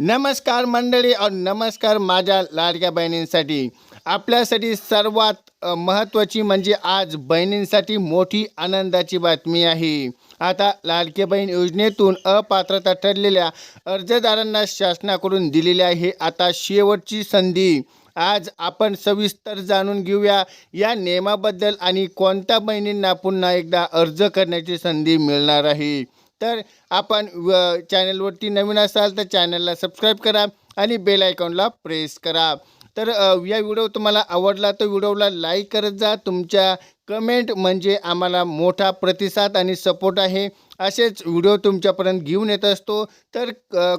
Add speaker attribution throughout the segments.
Speaker 1: नमस्कार मंडळी और नमस्कार माझ्या लाडक्या बहिणींसाठी. आपल्यासाठी सर्वात महत्त्वाची म्हणजे आज बहिणींसाठी मोठी आनंदाची बातमी आहे. आता लाडके बहीण योजनेतून अपात्रता ठरलेल्या अर्जदारांना शासनाकडून दिलेली आहे आता शेवटची संधी. आज आपण सविस्तर जाणून घेऊया या नियमाबद्दल आणि कोणत्या बहिणींना पुन्हा एकदा अर्ज करण्याची संधी मिळणार आहे. तर आपण व चॅनलवरती नवीन असाल तर चॅनलला सबस्क्राईब करा आणि बेल आयकॉनला प्रेस करा. तर या व्हिडिओ तुम्हाला आवडला तर व्हिडिओला लाईक करत जा. तुमच्या कमेंट म्हणजे आम्हाला मोठा प्रतिसाद आणि सपोर्ट आहे. असेच व्हिडिओ तुमच्यापर्यंत घेऊन येत असतो. तर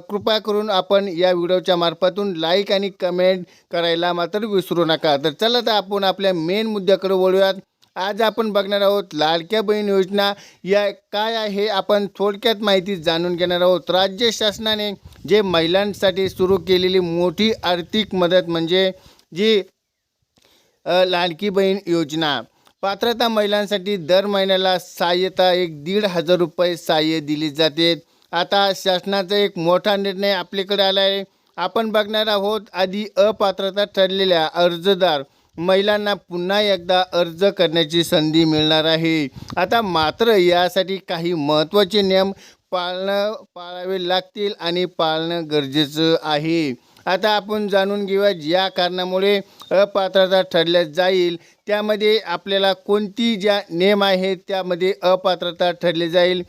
Speaker 1: कृपा करून आपण या व्हिडिओच्या मार्फतून लाईक आणि कमेंट करायला मात्र विसरू नका. तर चला तर आपण आपल्या मेन मुद्द्याकडे वळूयात. आज आपण बघणार आहोत लाडक्या बहीण योजना या काय आहे आपण थोडक्यात माहिती जाणून घेणार आहोत. राज्य शासनाने जे महिलांसाठी सुरू केलेली मोठी आर्थिक मदत म्हणजे जी अ, लाडकी बहीण योजना. पात्रता महिलांसाठी दर महिन्याला सहाय्यता एक दीड हजार रुपये सहाय्य दिली जाते. आता शासनाचा एक मोठा निर्णय आपल्याकडे आला आहे आपण बघणार आहोत आधी अपात्रता ठरलेल्या अर्जदार महिलांना पुन्हा एकदा अर्ज करण्याची संधी मिळणार आहे. आता मात्र यासाठी काही महत्त्वाचे नियम पाळणं पाळावे लागतील आणि पाळणं गरजेचं आहे. आता आपण जाणून घेऊया ज्या कारणामुळे अपात्रता ठरल्या जाईल. त्यामध्ये आपल्याला कोणती ज्या नियम आहेत त्यामध्ये अपात्रता ठरले जाईल?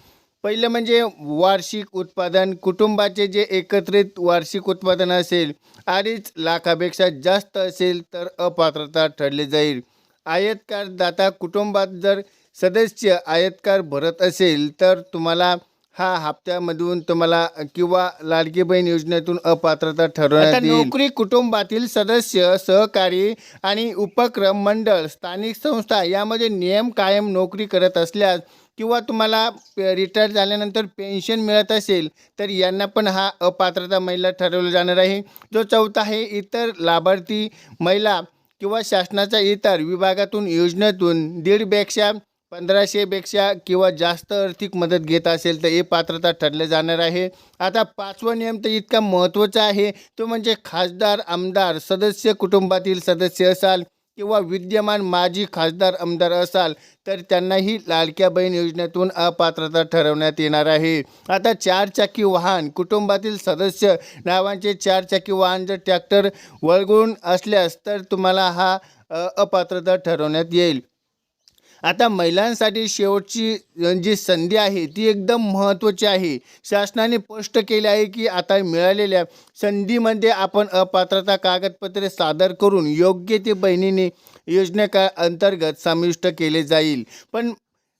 Speaker 1: पहिलं म्हणजे वार्षिक उत्पादन कुटुंबाचे जे एकत्रित वार्षिक उत्पादन असेल अडीच लाखापेक्षा जास्त असेल तर अपात्रता ठरले जाईल. आयतकार दाता कुटुंबात जर सदस्य आयतकार भरत असेल तर तुम्हाला हा हप्त्यामधून तुम्हाला किंवा लाडकी बहीण योजनेतून अपात्रता ठरवण्यात येईल. नोकरी कुटुंबातील सदस्य सहकारी आणि उपक्रम मंडळ स्थानिक संस्था यामध्ये नियम कायम नोकरी करत असल्यास किंवा तुम्हाला रिटायर झाल्यानंतर पेन्शन मिळत असेल तर यांना पण हा अपात्रता महिला ठरवला जाणार आहे. जो चौथा आहे इतर लाभार्थी महिला किंवा शासनाच्या इतर विभागातून योजनेतून दीडपेक्षा पंधराशेपेक्षा किंवा जास्त आर्थिक मदत घेत असेल तर हे पात्रता ठरले जाणार आहे. आता पाचवा नियम तर इतका महत्त्वाचा आहे. तो म्हणजे खासदार आमदार सदस्य कुटुंबातील सदस्य असाल किंवा विद्यमान माजी खासदार आमदार असाल तर त्यांनाही लाडक्या बहीण योजनेतून अपात्रता ठरवण्यात येणार आहे. आता चारचाकी वाहन कुटुंबातील सदस्य नावांचे चारचाकी वाहन जर ट्रॅक्टर वळगून असल्यास तर तुम्हाला हा अपात्रता ठरवण्यात येईल. आता महिलांसाठी शेवटची जी संधी आहे ती एकदम महत्त्वाची आहे. शासनाने स्पष्ट केले आहे की आता मिळालेल्या संधीमध्ये आपण अपात्रता कागदपत्रे सादर करून योग्य ते बहिणीने योजनेका अंतर्गत समाविष्ट केले जाईल. पण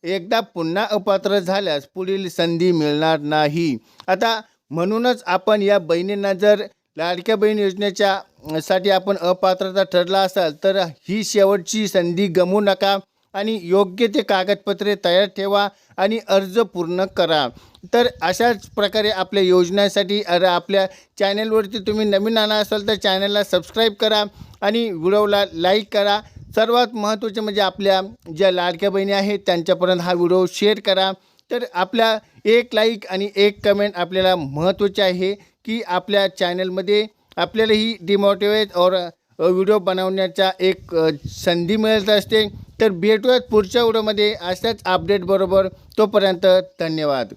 Speaker 1: एकदा पुन्हा अपात्र झाल्यास पुढील संधी मिळणार नाही. आता म्हणूनच आपण या बहिणींना जर लाडक्या बहीण योजनेच्या साठी आपण अपात्रता ठरला असाल तर ही शेवटची संधी गमवू नका. आणि योग्य ते कागदपत्रे तयार ठेवा आणि अर्ज पूर्ण करा. तर अशाच प्रकारे आपल्या योजनेसाठी अरे आपल्या चॅनलवरती तुम्ही नवीन आणा असाल तर चॅनलला सबस्क्राईब करा आणि व्हिडिओला लाईक करा. सर्वात महत्त्वाचे म्हणजे आपल्या ज्या लाडक्या बहिणी आहेत त्यांच्यापर्यंत हा व्हिडिओ शेअर करा. तर आपल्या एक लाईक आणि एक कमेंट आपल्याला महत्त्वाचे आहे की आपल्या चॅनलमध्ये आपल्याला ही डिमोटिवेट और व्हिडिओ बनवण्याचा एक संधी मिळत असते. तर भेटूयात पुढच्या व्हिडिओमध्ये अशाच अपडेटबरोबर तोपर्यंत धन्यवाद.